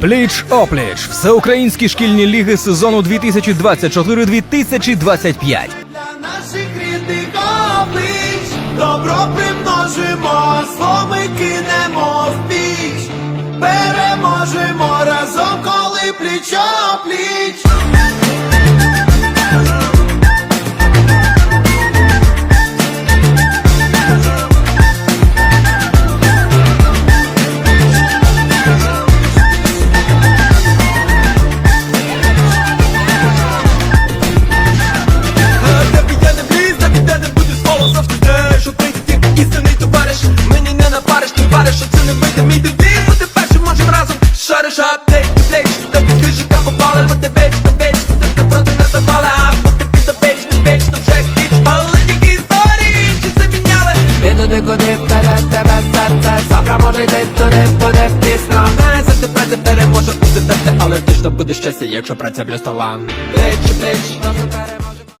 Пліч опліч. Всеукраїнські шкільні ліги сезону 2024-2025. Для наших рідних облич добро примножимо, зло ми кинемо в піч, переможемо разом, коли пліч ти париш, що це не вийде мій дивін Бути першим можем разом. Шариш аптек, плеч Та під крижика попали, бо ти вечно, вечно Ти проти не запала, а бути під вечно, вечно вже хіч Але тільки історії, чи це міняли? Ти туди, куди вперед тебе серце Завтра може йти туди, буде пізно. Не за тебе тепер може бути те, але ти ж то будеш щастя, якщо праця плюс талант Плеч, плеч, разом переможемо